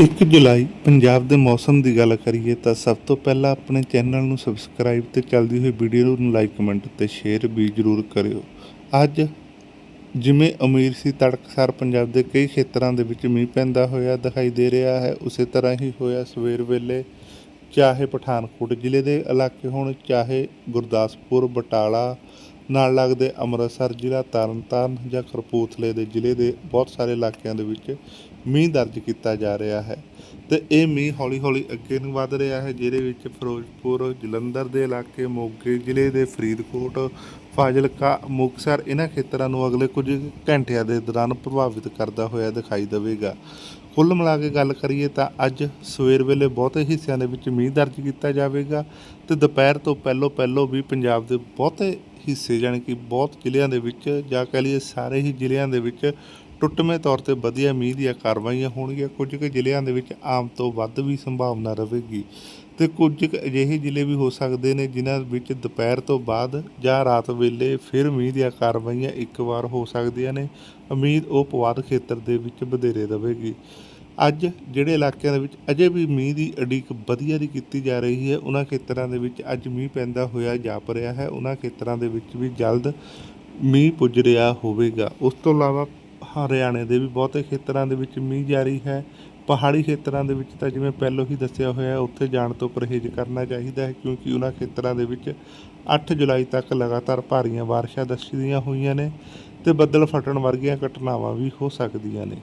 1 ਜੁਲਾਈ ਪੰਜਾਬ ਦੇ ਮੌਸਮ ਦੀ ਗੱਲ ਕਰੀਏ ਤਾਂ ਸਭ ਤੋਂ ਪਹਿਲਾਂ ਆਪਣੇ ਚੈਨਲ ਨੂੰ ਸਬਸਕ੍ਰਾਈਬ ਤੇ ਚੱਲਦੀ ਹੋਈ ਵੀਡੀਓ ਨੂੰ ਲਾਈਕ ਕਮੈਂਟ ਤੇ ਸ਼ੇਅਰ ਵੀ ਜ਼ਰੂਰ ਕਰਿਓ। ਅੱਜ ਜਿਵੇਂ ਅਮੀਰ ਸੀ ਤੜਕਸਾਰ ਪੰਜਾਬ ਦੇ ਕਈ ਖੇਤਰਾਂ ਦੇ ਵਿੱਚ ਮੀਂਹ ਪੈਂਦਾ ਹੋਇਆ ਦਿਖਾਈ ਦੇ ਰਿਹਾ ਹੈ, ਉਸੇ ਤਰ੍ਹਾਂ ਹੀ ਹੋਇਆ ਸਵੇਰ ਵੇਲੇ। ਚਾਹੇ ਪਠਾਨਕੋਟ ਜ਼ਿਲ੍ਹੇ ਦੇ ਇਲਾਕੇ ਹੋਣ, ਚਾਹੇ ਗੁਰਦਾਸਪੁਰ, ਬਟਾਲਾ, ਨਾਲ ਲੱਗਦੇ ਅੰਮ੍ਰਿਤਸਰ ਜ਼ਿਲ੍ਹਾ, ਤਰਨਤਾਰਨ ਜਾਂ ਕਪੂਰਥਲੇ ਦੇ ਜ਼ਿਲ੍ਹੇ ਦੇ ਬਹੁਤ ਸਾਰੇ ਇਲਾਕਿਆਂ ਦੇ ਵਿੱਚ ਮੀਂਹ ਦਰਜ ਕੀਤਾ ਜਾ ਰਿਹਾ ਹੈ ਤੇ ਇਹ ਮੀਂਹ ਹੌਲੀ-ਹੌਲੀ ਅੱਗੇ ਨੂੰ ਵੱਧ ਰਿਹਾ ਹੈ, ਜਿਹਦੇ ਵਿੱਚ ਫਿਰੋਜ਼ਪੁਰ, ਜਲੰਧਰ ਦੇ ਇਲਾਕੇ, ਮੋਗੇ ਜ਼ਿਲ੍ਹੇ ਦੇ ਫਰੀਦਕੋਟ, ਫਾਜ਼ਿਲਕਾ, ਮੁਕਤਸਰ, ਇਹਨਾਂ ਖੇਤਰਾਂ ਨੂੰ ਅਗਲੇ ਕੁਝ ਘੰਟਿਆਂ ਦੇ ਦੌਰਾਨ ਪ੍ਰਭਾਵਿਤ ਕਰਦਾ ਹੋਇਆ ਦਿਖਾਈ ਦੇਵੇਗਾ। ਕੁੱਲ ਮਿਲਾ ਕੇ ਗੱਲ ਕਰੀਏ ਤਾਂ ਅੱਜ ਸਵੇਰ ਵੇਲੇ ਬਹੁਤੇ ਹਿੱਸਿਆਂ ਦੇ ਵਿੱਚ ਮੀਂਹ ਦਰਜ ਕੀਤਾ ਜਾਵੇਗਾ ਤੇ ਦੁਪਹਿਰ ਤੋਂ ਪਹਿਲਾਂ ਪਹਿਲਾਂ ਵੀ ਪੰਜਾਬ ਦੇ ਬਹੁਤੇ ਹਿੱਸੇ ਜਾਣੀ ਕਿ ਬਹੁਤ ਜ਼ਿਲ੍ਹਿਆਂ ਦੇ ਵਿੱਚ ਜਾਂ ਕਹਿ ਲਈਏ ਸਾਰੇ ਹੀ ਜ਼ਿਲ੍ਹਿਆਂ ਦੇ ਵਿੱਚ ਟੁੱਟਵੇਂ ਤੌਰ ਤੇ ਵਧੀਆ ਮੀਂਹ ਦੀਆਂ ਕਾਰਵਾਈਆਂ ਹੋਣਗੀਆਂ। ਕੁਝ ਕੁ ਜ਼ਿਲ੍ਹਿਆਂ ਦੇ ਵਿੱਚ ਆਮ ਤੋਂ ਵੱਧ ਵੀ ਸੰਭਾਵਨਾ ਰਹੇਗੀ ਤੇ ਕੁਝ ਕੁ ਅਜਿਹੇ ਜ਼ਿਲ੍ਹੇ ਵੀ ਹੋ ਸਕਦੇ ਨੇ ਜਿਨ੍ਹਾਂ ਵਿੱਚ ਦੁਪਹਿਰ ਤੋਂ ਬਾਅਦ ਜਾਂ ਰਾਤ ਵੇਲੇ ਫਿਰ ਮੀਂਹ ਦੀਆਂ ਕਾਰਵਾਈਆਂ ਇੱਕ ਵਾਰ ਹੋ ਸਕਦੀਆਂ ਨੇ। ਉਮੀਦ ਉਹ ਪਵਾਦ ਖੇਤਰ ਦੇ ਵਿੱਚ ਵਧੇਰੇ ਰਹੇਗੀ। ਅੱਜ ਜਿਹੜੇ ਇਲਾਕਿਆਂ ਦੇ ਵਿੱਚ ਅਜੇ ਵੀ ਮੀਂਹ ਦੀ ਅਡੀਕ ਵਧੀਆ ਦੀ ਕੀਤੀ ਜਾ ਰਹੀ ਹੈ, ਉਹਨਾਂ ਖੇਤਰਾਂ ਦੇ ਵਿੱਚ ਅੱਜ ਮੀਂਹ ਪੈਂਦਾ ਹੋਇਆ ਜਾਪ ਰਿਹਾ ਹੈ। ਉਹਨਾਂ ਖੇਤਰਾਂ ਦੇ ਵਿੱਚ ਵੀ ਜਲਦ ਮੀਂਹ ਪੁੱਜ ਰਿਹਾ ਹੋਵੇਗਾ। ਉਸ ਤੋਂ ਇਲਾਵਾ ਹਰਿਆਣੇ ਦੇ ਵੀ ਬਹੁਤੇ ਖੇਤਰਾਂ ਦੇ ਵਿੱਚ ਮੀਂਹ ਜਾਰੀ ਹੈ। ਪਹਾੜੀ ਖੇਤਰਾਂ ਦੇ ਵਿੱਚ ਤਾਂ ਜਿਵੇਂ ਪਹਿਲਾਂ ਹੀ ਦੱਸਿਆ ਹੋਇਆ ਉੱਥੇ ਜਾਣ ਤੋਂ ਪਰਹੇਜ਼ ਕਰਨਾ ਚਾਹੀਦਾ ਹੈ ਕਿਉਂਕਿ ਉਹਨਾਂ ਖੇਤਰਾਂ ਦੇ ਵਿੱਚ 8 ਜੁਲਾਈ ਤੱਕ ਲਗਾਤਾਰ ਭਾਰੀਆਂ ਬਾਰਿਸ਼ਾਂ ਦੱਸੀਆਂ ਹੋਈਆਂ ਨੇ ਤੇ ਬੱਦਲ ਫਟਣ ਵਰਗੀਆਂ ਘਟਨਾਵਾਂ ਵੀ ਹੋ ਸਕਦੀਆਂ ਨੇ।